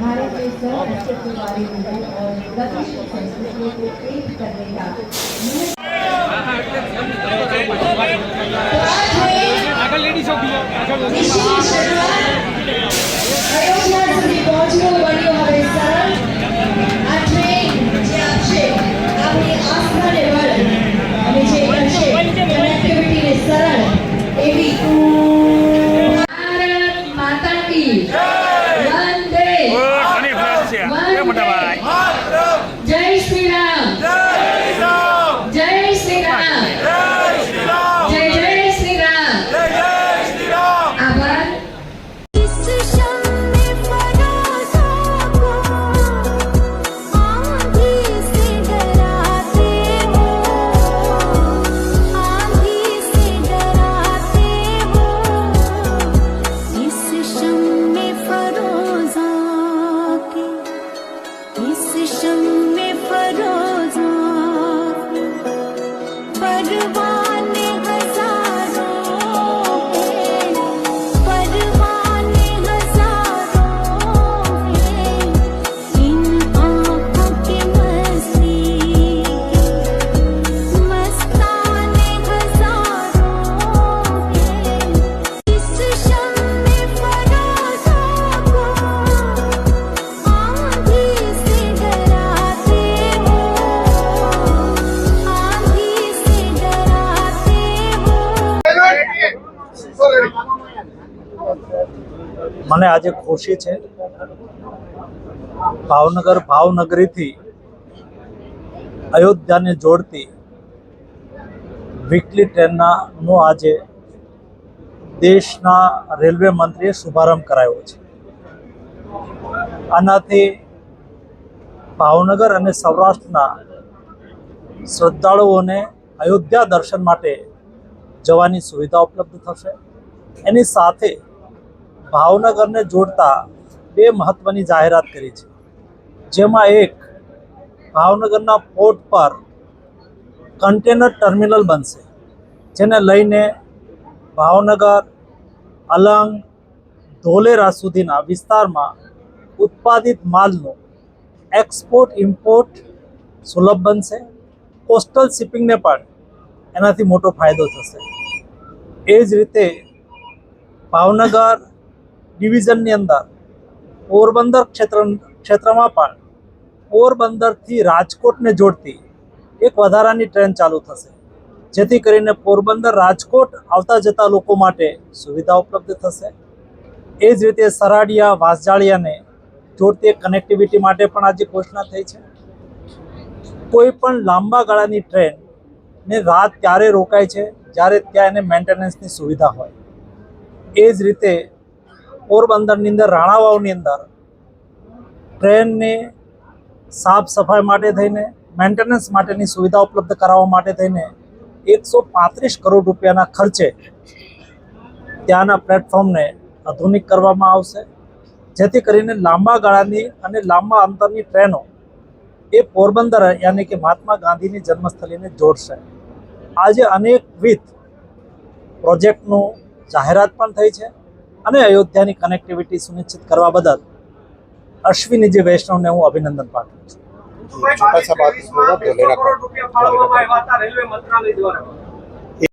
भारत में सौ अस्तित्व वाले लोगों और गतिशील संस्कृतियों को एक करने का आगे लेडीज हो गया છે એ મને આજે ખુશી છે. ભાવનગર ભાવનગરીથી અયોધ્યાને જોડતી વીકલી ટ્રેનનો આજે દેશના રેલવે મંત્રીએ શુભારંભ કરાયો છે. આનાથી ભાવનગર અને સૌરાષ્ટ્રના શ્રદ્ધાળુઓને અયોધ્યા દર્શન માટે જવાની સુવિધા ઉપલબ્ધ થશે. એની સાથે ભાવનગરને જોડતા બે મહત્વની જાહેરાત કરી છે. જેમાં એક ભાવનગરના પોર્ટ પર કન્ટેનર ટર્મિનલ બનશે, જેને લઈને ભાવનગર, અલંગ, ધોલેરા સુધીના વિસ્તારમાં ઉત્પાદિત માલનું એક્સપોર્ટ, ઇમ્પોર્ટ સુલભ બનશે. કોસ્ટલ શિપિંગને પણ એનાથી મોટો ફાયદો થશે. એ જ રીતે ભાવનગર ડિવિઝનની અંદર પોરબંદર ક્ષેત્ર ક્ષેત્રમાં પણ પોરબંદરથી રાજકોટને જોડતી એક વધારાની ટ્રેન ચાલુ થશે. જેથી કરીને પોરબંદર રાજકોટ આવતા જતા લોકો માટે સુવિધા ઉપલબ્ધ થશે. એ જ રીતે સરાડિયા, વાસજાળિયાને જોડતી કનેક્ટિવિટી માટે પણ આજે ઘોષણા થઈ છે. કોઈ પણ લાંબા ગાળાની ટ્રેન ને રાત ત્યારે રોકાય છે, જ્યારે ત્યાં એને મેન્ટેનન્સની સુવિધા હોય. એ જ રીતે પોરબંદરની અંદર, રાણાવાવની અંદર ટ્રેનની સાફ સફાઈ માટે થઈને, મેન્ટેનન્સ માટેની સુવિધા ઉપલબ્ધ કરાવવા માટે થઈને એકસો પાંત્રીસ કરોડ રૂપિયાના ખર્ચે ત્યાંના પ્લેટફોર્મને આધુનિક કરવામાં આવશે. જેથી કરીને લાંબા ગાળાની અને લાંબા અંતરની ટ્રેનો એ પોરબંદર યાની કે મહાત્મા ગાંધીની જન્મસ્થળીને જોડશે. આજે અનેકવિધ પ્રોજેક્ટનું જાહેરાત પણ થઈ છે અને અયોધ્યાની કનેક્ટિવિટી સુનિશ્ચિત કરવા બદલ અશ્વિની જે વૈષ્ણવને હું અભિનંદન પાઠવું છું.